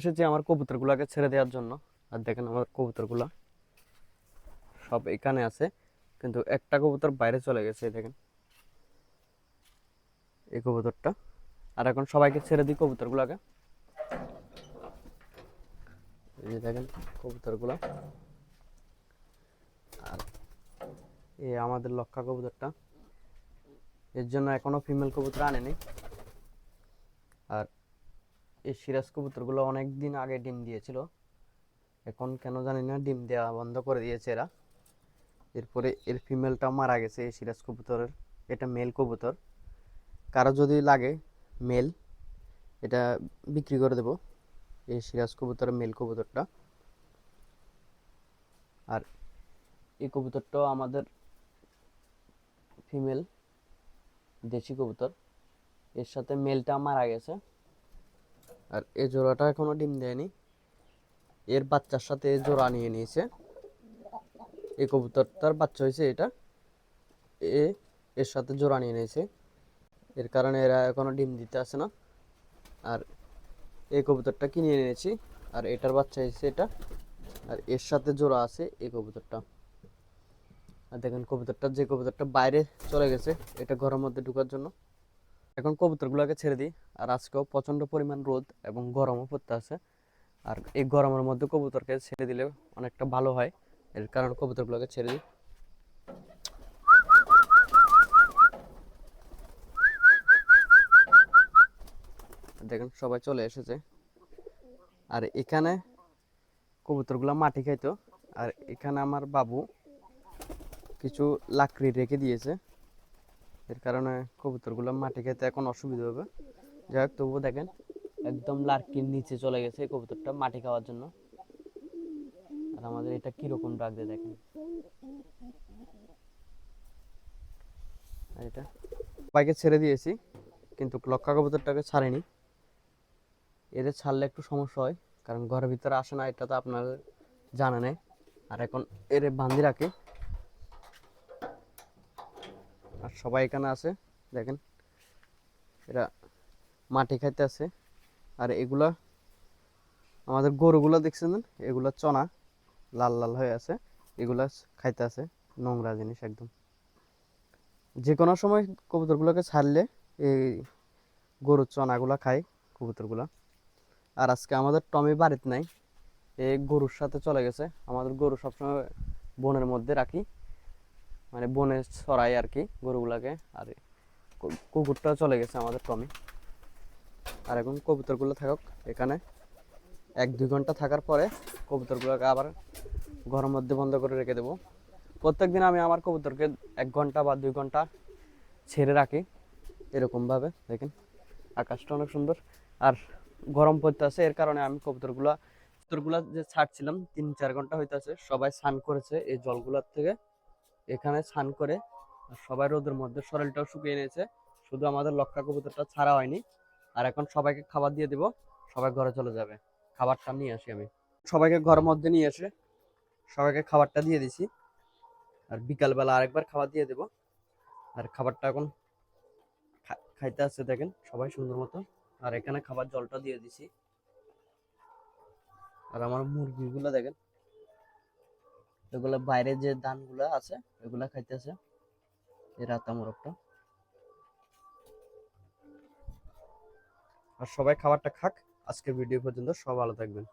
এসেছি আমার কবুতরগুলোকে ছেড়ে দেওয়ার জন্য। আর দেখেন আমার কবুতরগুলো সব এখানে আছে, কিন্তু একটা কবুতর বাইরে চলে গেছে দেখেন। এই কবুতরটা। আর এখন সবাইকে ছেড়ে দিই কবুতরগুলোকে। এই দেখেন কবুতরগুলো। আর এই আমাদের লক্ষা কবুতরটা। এর জন্য এখনও ফিমেল কবুতর আনেনি। আর এই সিরাজ কবুতরগুলো অনেক দিন আগে ডিম দিয়েছিল। এখন কেন জানি না, ডিম দেওয়া বন্ধ করে দিয়েছে এরা। এরপরে এর ফিমেলটা মারা গেছে এই সিরাজ কবুতরের। এটা মেল কবুতর। কারও যদি লাগে মেল এটা বিক্রি করে দেব। এই সিরাজ কবুতরের মেল কবুতরটা। আর এই কবুতরটাও আমাদের ফিমেল দেশি কবুতর। এর সাথে মেলটা মারা গেছে। আর এই জোড়াটা এখনও ডিম দেয়নি। এর বাচ্চার সাথে এ জোড়া নিয়ে নিয়েছে। এই কবুতরটার বাচ্চা হয়েছে এটা। এ এর সাথে জোড়া নিয়ে নিয়েছে। এর কারণে এরা এখনও ডিম দিতে আসে না। আর এই কবুতরটা কিনে এনেছি। আর এটার বাচ্চা হয়েছে এটা। আর এর সাথে জোড়া আছে এই কবুতরটা। আর দেখেন কবুতরটা, যে কবুতরটা বাইরে চলে গেছে, এটা ঘরের মধ্যে ঢুকার জন্য। এখন কবুতরগুলোকে ছেড়ে দিই। আর আজকেও প্রচণ্ড পরিমাণ রোদ এবং গরমও পড়তে আছে। আর এই গরমের মধ্যে কবুতরকে ছেড়ে দিলে অনেকটা ভালো হয়। এর কারণে কবুতরগুলোকে ছেড়ে দিই। দেখেন, সবাই চলে এসেছে। আর এখানে কবুতরগুলো মাটি খাইতো। আর এখানে আমার বাবু কিছু লাকড়ি রেখে দিয়েছে। এর কারণে কবুতরগুলো মাটি খেতে এখন অসুবিধা হবে। যাই হোক, তবুও দেখেন একদম লার্কির নিচে চলে গেছে কবুতরটা মাটি খাওয়ার জন্য। আর আমাদের এটা কীরকম ডাক দিয়ে দেখেন। এটা সবাইকে ছেড়ে দিয়েছি, কিন্তু লক্ষা কবুতরটাকে ছাড়েনি। এদের ছাড়লে একটু সমস্যা হয়, কারণ ঘরের ভিতরে আসে না, এটা তো আপনার জানা নেই। আর এখন এর বান্ধি রাখি আর সবাই এখানে আছে, দেখেন। এরা মাটি খাইতে আছে। আর এগুলা, আমাদের গরুগুলো দেখছেন? এগুলা চনা, লাল লাল হয়ে আছে। এগুলা খাইতে আছে, নোংরা জিনিস একদম। যে কোনো সময় কবুতরগুলোকে ছাড়লে এই গরুর চনাগুলা খায় কবুতরগুলা। আর আজকে আমাদের টমি বাড়িতে নাই এই গরুর সাথে চলে গেছে। আমাদের গরু সবসময় বনের মধ্যে রাখি। মানে বনে ছড়াই আর কি গরুগুলাকে। আর কু- কুকুরটাও চলে গেছে আমাদের টমি। আর এখন কবুতরগুলো থাকুক এখানে। এক, দুই ঘণ্টা থাকার পরে কবুতরগুলোকে আবার ঘরের মধ্যে বন্ধ করে রেখে দেবো। প্রত্যেকদিন আমি আমার কবুতরকে এক ঘণ্টা বা দুই ঘণ্টা ছেড়ে রাখি এরকমভাবে, দেখেন। আকাশটা অনেক সুন্দর। আর গরম পড়তে আছে এর কারণে আমি কবুতরগুলা কবুতরগুলা যে ছাড়ছিলাম, তিন, চার ঘণ্টা হইতেছে, সবাই স্নান করেছে এই জলগুলোর থেকে। এখানে স্নান করে সবাই রোদের মধ্যে শরীরটাও শুকিয়ে নিয়েছে। শুধু আমাদের লক্ষা কবুতরটা ছাড়া হয়নি। আর এখন সবাইকে খাবার দিয়ে দেব, সবাই ঘরে চলে যাবে। খাবারটা নিয়ে আসি আমি। সবাইকে ঘরের মধ্যে নিয়ে এসে সবাইকে খাবারটা দিয়ে দিছি। আর বিকালবেলা আরেকবার খাবার দিয়ে দেব। আর খাবারটা এখন খাইতে আসছে দেখেন সবাই সুন্দর মতো। আর এখানে খাবার জলটা দিয়ে দিছি। আর আমার মুরগিগুলো দেখেন এগুলো বাইরে যে ধানগুলো আছে, এগুলা খাইতেছে। এই রাতা মোরগটা। আর সবাই খাবারটা খাক। আজকের ভিডিও পর্যন্ত সব ভালো থাকবেন।